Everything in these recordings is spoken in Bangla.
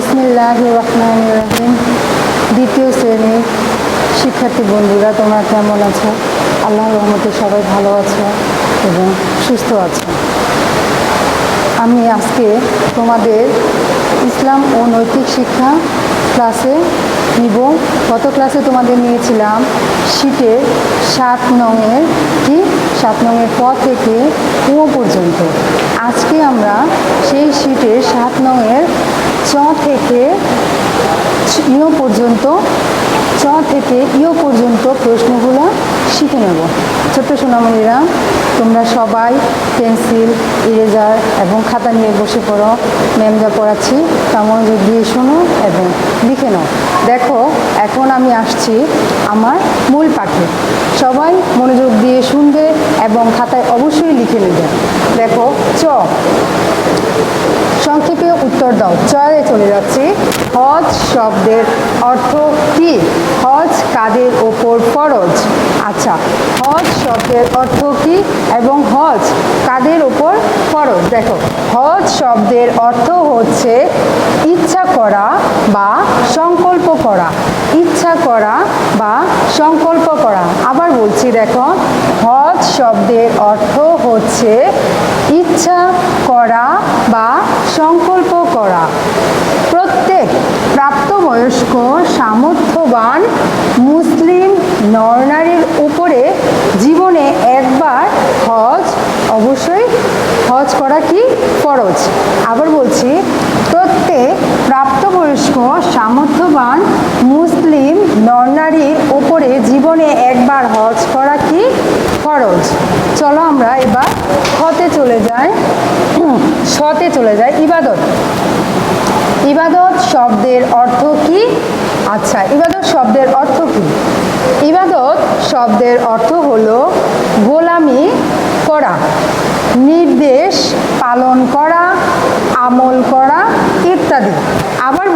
বিসমিল্লাহ রহমান রহিম। দ্বিতীয় শ্রেণির শিক্ষার্থী বন্ধুরা, তোমরা কেমন আছো? আল্লাহ রহমতে সবাই ভালো আছো এবং সুস্থ আছো। আমি আজকে তোমাদের ইসলাম ও নৈতিক শিক্ষা ক্লাসে নিব। গত ক্লাসে তোমাদের নিয়েছিলাম শীতের সাত নংয়ের কি? সাত নংয়ের পর থেকে কুয়ো পর্যন্ত। আজকে আমরা সেই শীতের সাত নংয়ের চ থেকে ইও পর্যন্ত, চ থেকে ইও পর্যন্ত প্রশ্নগুলো শিখে নেব। ছোট্ট সোনামণিরা, তোমরা সবাই পেন্সিল, ইরেজার এবং খাতা নিয়ে বসে পড়ো। ম্যাম যা পড়াচ্ছি তা মনোযোগ দিয়ে শোনো এবং লিখে নাও। দেখো, এখন আমি আসছি আমার মূল পাঠে। সবাই মনোযোগ দিয়ে শুনবে এবং খাতায় অবশ্যই লিখে নেবে। দেখো, চ। সংক্ষেপে উত্তর দাও। চয়ে চলে যাচ্ছি। হজ শব্দের অর্থ কি? হজ কাদের ওপর ফরজ? আচ্ছা হজ শব্দের অর্থ কি এবং হজ কাদের ওপর ফরজ? দেখো, হজ শব্দের অর্থ হচ্ছে ইচ্ছা করা বা সংকল্প করা। ইচ্ছা করা বা সংকল্প করা। আবার বলছি, দেখো, হজ শব্দের অর্থ হচ্ছে ইচ্ছা করা বা সংকল্প করা। প্রত্যেক প্রাপ্তবয়স্ক, সামর্থ্যবান মুসলিম নরনারীর উপরে জীবনে একবার হজ, অবশ্যই হজ করা কি? ফরজ। আবার বলছি, প্রত্যেক প্রাপ্তবয়স্ক, সামর্থ্যবান মুসলিম নরনারীর উপরে জীবনে একবার হজ করা কি ফরজ? চলো আমরা এবার হতে চলে যাই। সতে চলে যাই। ইবাদত। ইবাদত শব্দের অর্থ কি? আচ্ছা ইবাদত শব্দের অর্থ কি? ইবাদত শব্দের অর্থ হলো গোলামি করা, নির্দেশ পালন করা, আমল করা ইত্যাদি।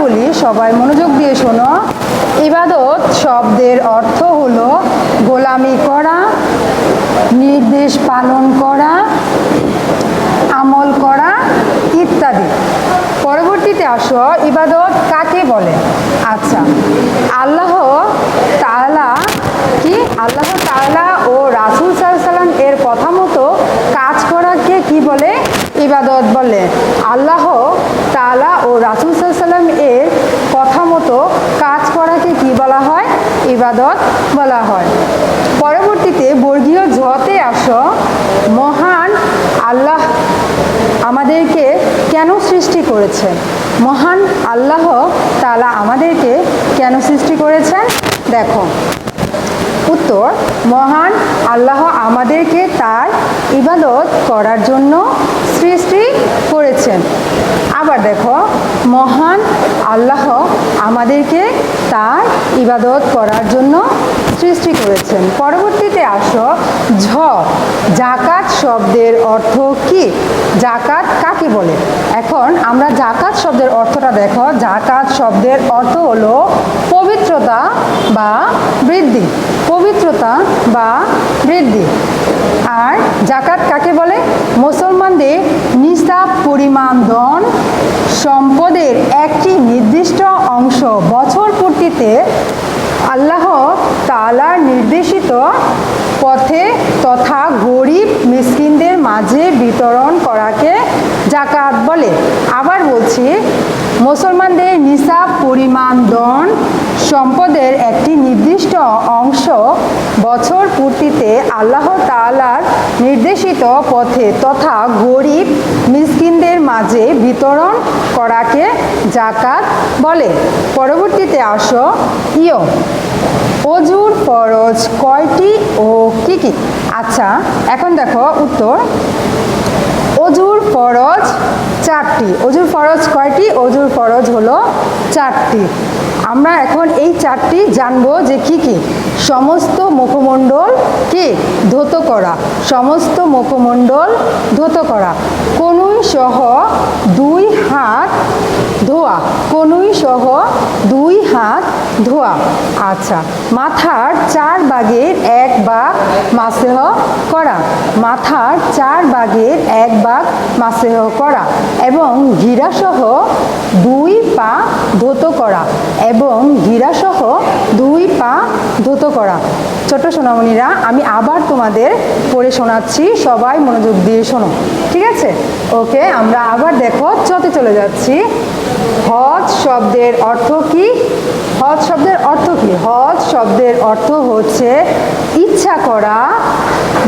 বলি, সবাই মনোযোগ দিয়ে শোনো। ইবাদত শব্দের অর্থ হলো গোলামি করা, নির্দেশ পালন করা, আমল করা ইত্যাদি। পরবর্তীতে আসো, ইবাদত কাকে বলে? আচ্ছা আল্লাহ তাআলা কি? আল্লাহ তাআলা ও রাসুল সাল্লাম এর কথা মতো কাজ করাকে কি বলে? ইবাদত বলে। আল্লাহ তাআলা ও রাসুল সাল্লাম এর কথা মতো কাজ করাকে কি বলা হয়? ইবাদত বলা হয়। পরবর্তীতে বর্গীয় ঝতে আসো, মহান আল্লাহ আমাদেরকে কেন সৃষ্টি করেছেন? মহান আল্লাহ তালা আমাদেরকে কেন সৃষ্টি করেছেন? দেখো। উত্তর, মহান আল্লাহ আমাদেরকে তার ইবাদত করার জন্য সৃষ্টি করেছেন। আবার দেখো, মহান আল্লাহ আমাদেরকে তার ইবাদত করার জন্য সৃষ্টি করেছেন। পরবর্তীতে আসো, ঝ জাকাত শব্দের অর্থ কি? জাকাত কাকে বলে? এখন আমরা জাকাত শব্দের অর্থটা দেখো জাকাত শব্দের অর্থ হলো পবিত্রতা বা বৃদ্ধি। পবিত্রতা বা বৃদ্ধি। আর জাকাত কাকে বলে? মুসলমানদের নিসাব পরিমাণ, ধন, সম্পদের একটি নির্দিষ্ট অংশ বছর পূর্তিতে আল্লাহ তালার নির্দেশিত পথে তথা গরিব মিসকিনদের মাঝে বিতরণ করাকে জাকাত বলে। আবার বলছি, মুসলমানদের নিসাব পরিমাণ দন সম্পদের একটি নির্দিষ্ট অংশ বছর পূর্তিতে আল্লাহ তালার নির্দেশিত পথে তথা গরিব মিসকিনদের মাঝে বিতরণ করাকে জাকাত বলে। পরবর্তীতে আসো, ইয়, অজুর ফরজ কয়টি ও কি কি? আচ্ছা এখন দেখো উত্তর। অজুর ফরজ চারটি। অজুর ফরজ কয়টি? অজুর ফরজ হলো চারটি। আমরা এখন এই চারটি জানব যে কি কি? সমস্ত মুখমণ্ডল কি? ধৌত করা। সমস্ত মুখমণ্ডল ধৌত করা। কনুই সহ দুই হাত ধোয়া। কনুই সহ দুই হাত ধোয়া। আচ্ছা মাথার চার ভাগের এক ভাগ মাসেহ করা। মাথার চার ভাগের এক ভাগ মাসেহ করা। এবং ঘিরাসহ ধৌত করা এবং ঘিরাসহ দুই পা ধৌত করা। ছোট সোনামণিরা, আমি আবার তোমাদের পড়ে শোনাচ্ছি, সবাই মনোযোগ দিয়ে শোনো, ঠিক আছে? ওকে, আমরা আবার দেখো চতে চলে যাচ্ছি। হজ শব্দের অর্থ কি? হজ শব্দের অর্থ কি? হজ শব্দের অর্থ হচ্ছে ইচ্ছা করা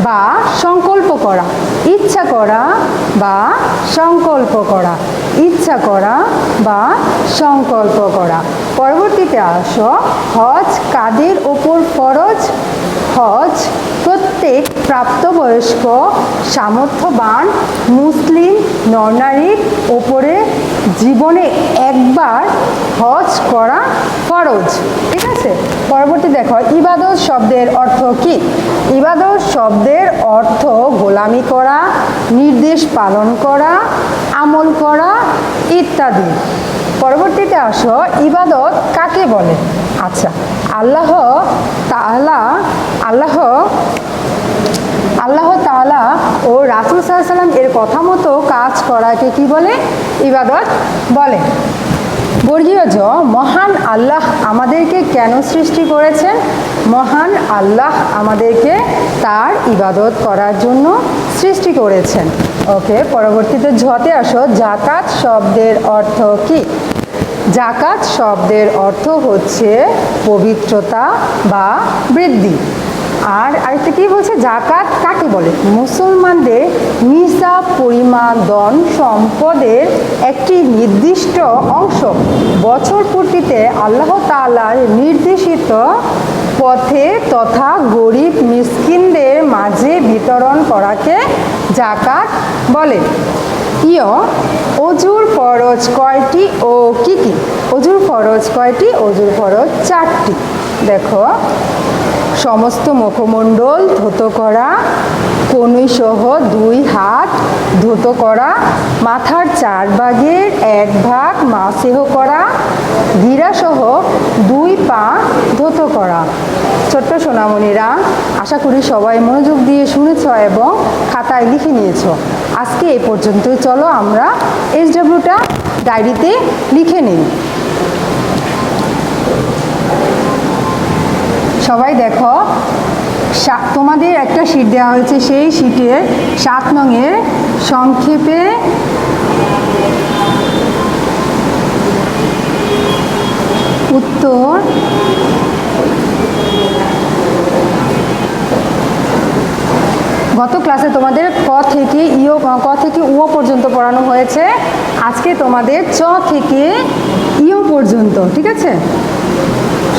বা সংকল্প করা। ইচ্ছা করা বা সংকল্প করা। ইচ্ছা করা বা সংকল্প করা। পরবর্তীতে আসো, হজ, কাদের ওপর ফরজ? হজ প্রত্যেক প্রাপ্তবয়স্ক সামর্থ্যবান মুসলিম নরনারীর ওপরে জীবনে একবার হজ করা ফরজ ঠিক আছে? পরবর্তী দেখো, ইবাদত শব্দের অর্থ কি? ইবাদত শব্দের অর্থ গোলামি করা, নির্দেশ পালন করা, আমল করা ইত্যাদি। পরবর্তীতে আসো, ইবাদত কাকে বলে? আচ্ছা আল্লাহ তাআলা, আল্লাহ আল্লাহ তাআলা ও রাসুল সাল্লাম এর কথা মতো কাজ করাকে কি বলে? ইবাদত বলে। বর্গীয় জ মহান আল্লাহ আমাদেরকে কেন সৃষ্টি করেছেন? মহান আল্লাহ আমাদেরকে তার ইবাদত করার জন্য সৃষ্টি করেছেন। ওকে, পরবর্তীতে ঝতে আসো, জাকাত শব্দের অর্থ কি? জাকাত শব্দের অর্থ হচ্ছে পবিত্রতা বা বৃদ্ধি। আর আরেকটা কি বলছে? জাকাত কাকে বলে? মুসলমানদের নিসাব পরিমাণ দন সম্পদের একটি নির্দিষ্ট অংশ। বছর পূর্তিতে আল্লাহ তাআলার নির্দেশিত পথে তথা গরিব মিসকিনদের মাঝে বিতরণ করাকে জাকাত বলে। ইয় অজুর ফরজ কয়টি ও কি কি? অজুর ফরজ কয়টি? অজুর ফরজ চারটি। দেখো সমস্ত মুখমণ্ডল ধুত করা কনুই সহ দুই হাত ধুত করা, মাথার চার ভাগের এক ভাগ মাসেহ করা গিরাসহ দুই পা ধুত করা। ছোট্ট সোনামণিরা, আশা করি সবাই মনোযোগ দিয়ে শুনেছ এবং খাতায় লিখে নিয়েছ। আজকে এ পর্যন্তই। চলো আমরা এইচডব্লিউটা ডায়েরিতে লিখে নিই। সবাই দেখো তোমাদের একটা শীট দেওয়া হয়েছে, সেই শীটের সাত নংয়ের সংক্ষেপে উত্তর গত ক্লাসে তোমাদের ক থেকে ইও ক থেকে উ পর্যন্ত পড়ানো হয়েছে। আজকে তোমাদের চ থেকে ইও পর্যন্ত, ঠিক আছে?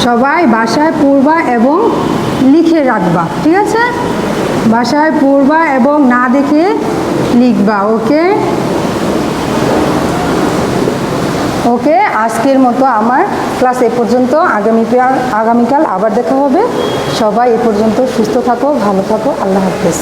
সবাই বাসায় পড়বা এবং লিখে রাখবা, ঠিক আছে? বাসায় পড়বা এবং না দেখে লিখবা, ওকে? ওকে, আজকের মতো আমার ক্লাস এ পর্যন্ত। আগামী আগামীকাল আবার দেখা হবে। সবাই এ পর্যন্ত সুস্থ থাকো, ভালো থাকো, আল্লাহ হাফেজ।